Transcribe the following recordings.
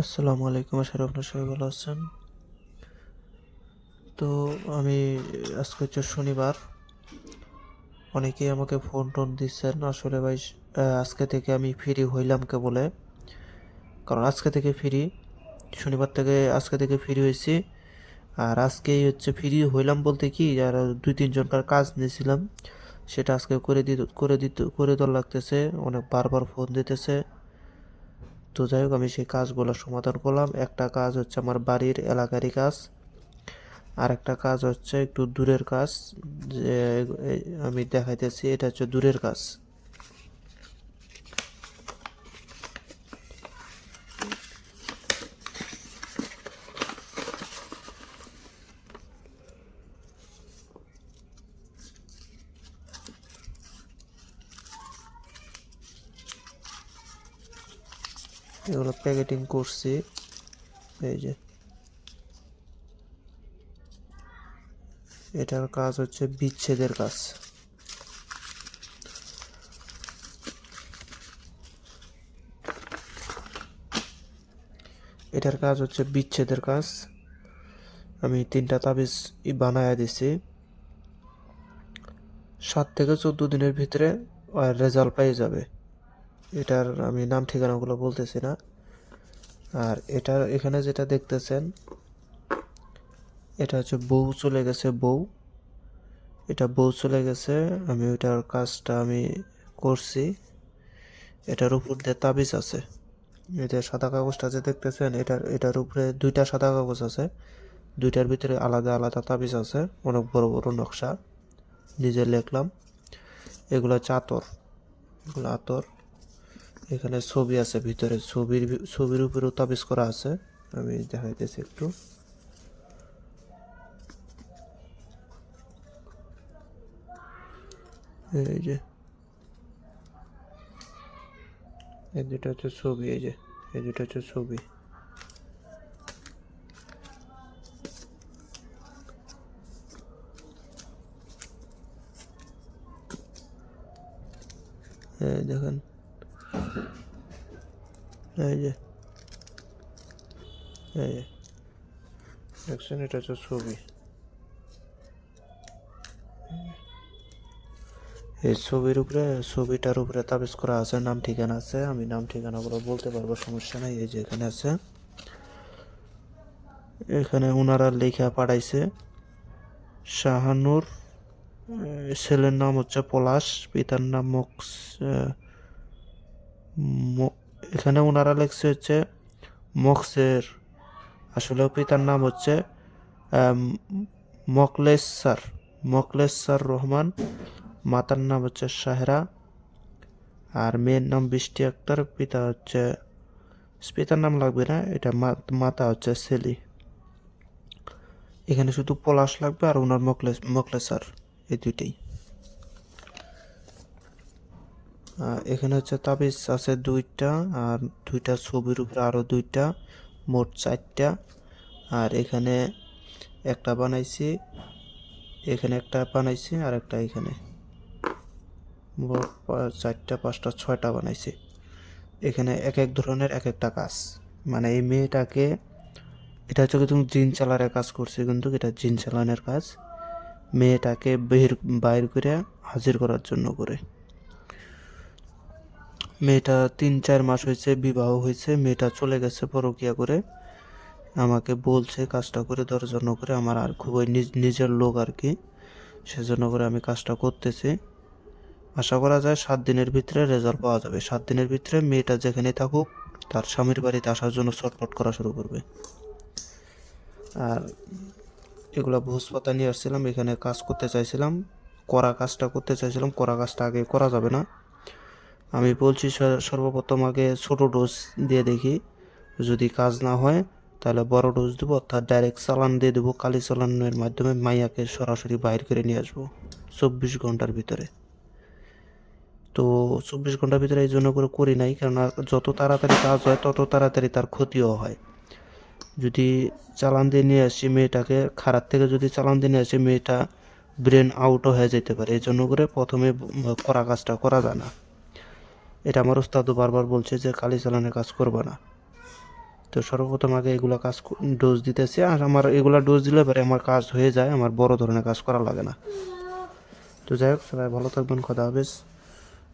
আসসালামু আলাইকুম, আশা আপনার সবাই ভালো আছেন। তো আমি আজকে হচ্ছে শনিবার। অনেকেই আমাকে ফোন টোন দিচ্ছেন, আসলে ভাই আজকে থেকে আমি ফ্রি হইলাম কে বলে কারণ আজকে থেকে ফ্রি শনিবার থেকে আজকে থেকে ফ্রি হয়েছি। আর আজকেই হচ্ছে ফ্রি হইলাম বলতে কি, আর দুই তিনজনকার কাজ নিয়েছিলাম, সেটা আজকে করে দিতে, করে দিত, করে দেওয়ার লাগতেছে, অনেক বারবার ফোন দিতেছে। তো যাই হোক, আমি সেই কাজগুলো সমাধান করলাম। একটা কাজ হচ্ছে আমার বাড়ির এলাকারই কাজ, আর একটা কাজ হচ্ছে একটু দূরের কাজ, যে আমি দেখাইতেছি, এটা হচ্ছে দূরের কাজ। এগুলো প্যাকেটিং করছি। এই যে। এটার কাজ হচ্ছে বিচ্ছেদের কাজ। এটার কাজ হচ্ছে বিচ্ছেদের কাজ। আমি তিনটা তাবিজ বানায়া দিছি। সাত থেকে চোদ্দ দিনের ভিতরে রেজাল্ট পেয়ে যাবে। এটার আমি নাম ঠিকানাগুলো বলতেছি না। আর এটার এখানে যেটা দেখতেছেন, এটা হচ্ছে বউ চলে গেছে, বউ। এটা বউ চলে গেছে, আমি ওইটার কাজটা আমি করছি। এটার উপর দিয়ে তাবিজ আছে। যে সাদা কাগজটা যে দেখতেছেন, এটার এটার উপরে দুইটা সাদা কাগজ আছে। দুইটার ভিতরে আলাদা আলাদা তাবিজ আছে, অনেক বড় বড় নকশা। নিজে লিখলাম। এগুলো হচ্ছে আতর এগুলো আতর। এখানে ছবি আছে, ভিতরে ছবির ছবির উপরেও তাবিজ করা আছে। আমি দেখাইতেছি একটু। এই যে। এই দুটো হচ্ছে ছবি, এই যে। এই দুটো হচ্ছে ছবি। দেখেন। এই যে। এই দেখছেন, এটা হচ্ছে ছবি। এই ছবির উপরে, ছবিটার উপরে তাবিজ করা আছে, নাম, ঠিকানা আছে। আমি নাম ঠিকানাগুলো বলতে পারব, সমস্যা নাই। এই যে এখানে আছে। এখানে ওনারা লেখা পাঠাইছে, শাহানুর ছেলের নাম হচ্ছে পলাশ, পিতার নাম মক্স এখানে ওনারা লেখছে হচ্ছে মক্সের আসলে পিতার নাম হচ্ছে আহ, মকলেশ্বর মকলেশ্বর রহমান। মাতার নাম হচ্ছে সাহেরা আর মেয়ের নাম বৃষ্টি আক্তার পিতা হচ্ছে পিতার নাম লাগবে না এটা মাতা হচ্ছে সেলি। এখানে শুধু পলাশ লাগবে আর ওনার মকলেস মকলেসার এই দুইটাই আর এখানে হচ্ছে তাবিজ আছে দুইটা, আর দুইটা ছবির উপরে আরও দুইটা, মোট চারটা। আর এখানে একটা বানাইছি, এখানে একটা বানাইছি, আর একটা এখানে। মোট চারটা, পাঁচটা, ছয়টা বানাইছি। এখানে এক এক ধরনের এক একটা কাজ। মানে এই মেয়েটাকে, এটা হচ্ছে কিন্তু জিন চালানের কাজ করছে কিন্তু এটা জিন চালানের কাজ। মেয়েটাকে বের, বাইর করে হাজির করার জন্য করে। মেয়েটা তিন, চার মাস হয়েছে, বিবাহ হয়েছে, মেয়েটা চলে গেছে পরকিয়া করে। আমাকে বলছে কাজটা করে, দেওয়ার জন্য করে। আমার আর খুবই নিজ- নিজের লোক আর কি। সেজন্য করে আমি কাজটা করতেছি। আশা করা যায় সাত দিনের ভিতরে রেজাল্ট পাওয়া যাবে। সাত দিনের ভিতরে মেয়েটা যেখানে থাকুক, তার স্বামীর বাড়িতে আসার জন্য ছটফট করা শুরু করবে। আর এগুলো ভোজ পাতা নিয়ে আসছিলাম, এখানে কাজ করতে চাইছিলাম। করা কাজটা করতে চাইছিলাম। করা কাজটা আগে করা যাবে না। আমি বলছি সর্বপ্রথম আগে ছোট ডোজ দিয়ে দেখি। যদি কাজ না হয়, তাহলে বড় ডোজ দেবো, অর্থাৎ ডাইরেক্ট চালান দিয়ে দেবো, কালি চালানের মাধ্যমে মাইয়াকে সরাসরি বাইর করে নিয়ে আসব চব্বিশ ঘণ্টার ভিতরে। তো চব্বিশ ঘণ্টার ভিতরে এই জন্য করে করি নাই, কেননা যত তাড়াতাড়ি কাজ হয়, তত তাড়াতাড়ি তার ক্ষতিও হয়। যদি চালান দিয়ে নিয়ে আসি মেয়েটাকে, খারাপ থেকে যদি চালান দিয়ে নিয়ে আসি, মেয়েটা ব্রেন আউটও হয়ে যেতে পারে। এই জন্য করে প্রথমে করা কাজটা করা যায় না। এটা আমার ওস্তাদও বারবার বলছে যে কালি চালানের কাজ করবে না। তো সর্বপ্রথম আগে এগুলো কাজ ডোজ দিতেছে আর আমার এগুলা ডোজ দিলে পরে আমার কাজ হয়ে যায়, আমার বড় ধরনের কাজ করা লাগে না। তো যাই হোক, সবাই ভালো থাকবেন, খোদা হাফেজ।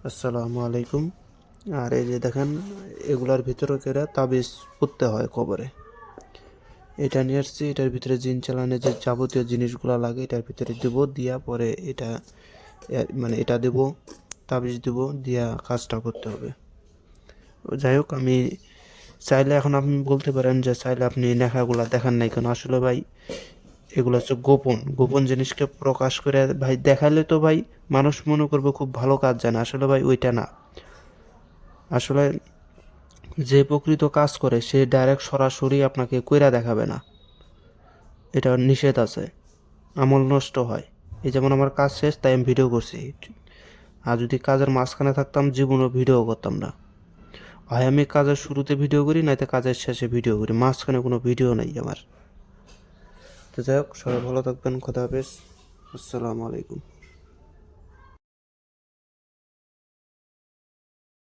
আসসালামু আলাইকুম। আর এই যে দেখেন, এগুলার ভিতরে কেরা তাবিজ পুঁততে হয় কবরে। এটা নিয়ে আসছি, এটার ভিতরে জিন চালানে যে যাবতীয় জিনিসগুলো লাগে, এটার ভিতরে দেবো, দিয়া পরে এটা মানে এটা দেব। তাবিজ দেব, দিয়া কাজটা করতে হবে। যাই হোক, আমি চাইলে এখন আপনি বলতে পারেন যে চাইলে আপনি লেখাগুলা দেখান নাই কেন? আসলে ভাই, এগুলো হচ্ছে গোপন। গোপন জিনিসকে প্রকাশ করে ভাই, দেখালে তো ভাই মানুষ মনে করবে খুব ভালো কাজ জানে। আসলে ভাই, ওইটা না। আসলে যে প্রকৃত কাজ করে, সে ডাইরেক্ট সরাসরি আপনাকে কইরা দেখাবে না। এটা নিষেধ আছে। আমল নষ্ট হয়। এই যেমন আমার কাজ শেষ, তাই আমি ভিডিও করছি। আর যদি কাজের মাঝখানে থাকতাম, জীবনও ভিডিও করতাম না। হয় আমি কাজের শুরুতে ভিডিও করি নয়তো কাজের শেষে ভিডিও করি। মাঝখানে কোনো ভিডিও নাই আমার। তো যাই হোক, সবাই ভালো থাকবেন, খোদা হাফেজ। আসসালামু আলাইকুম।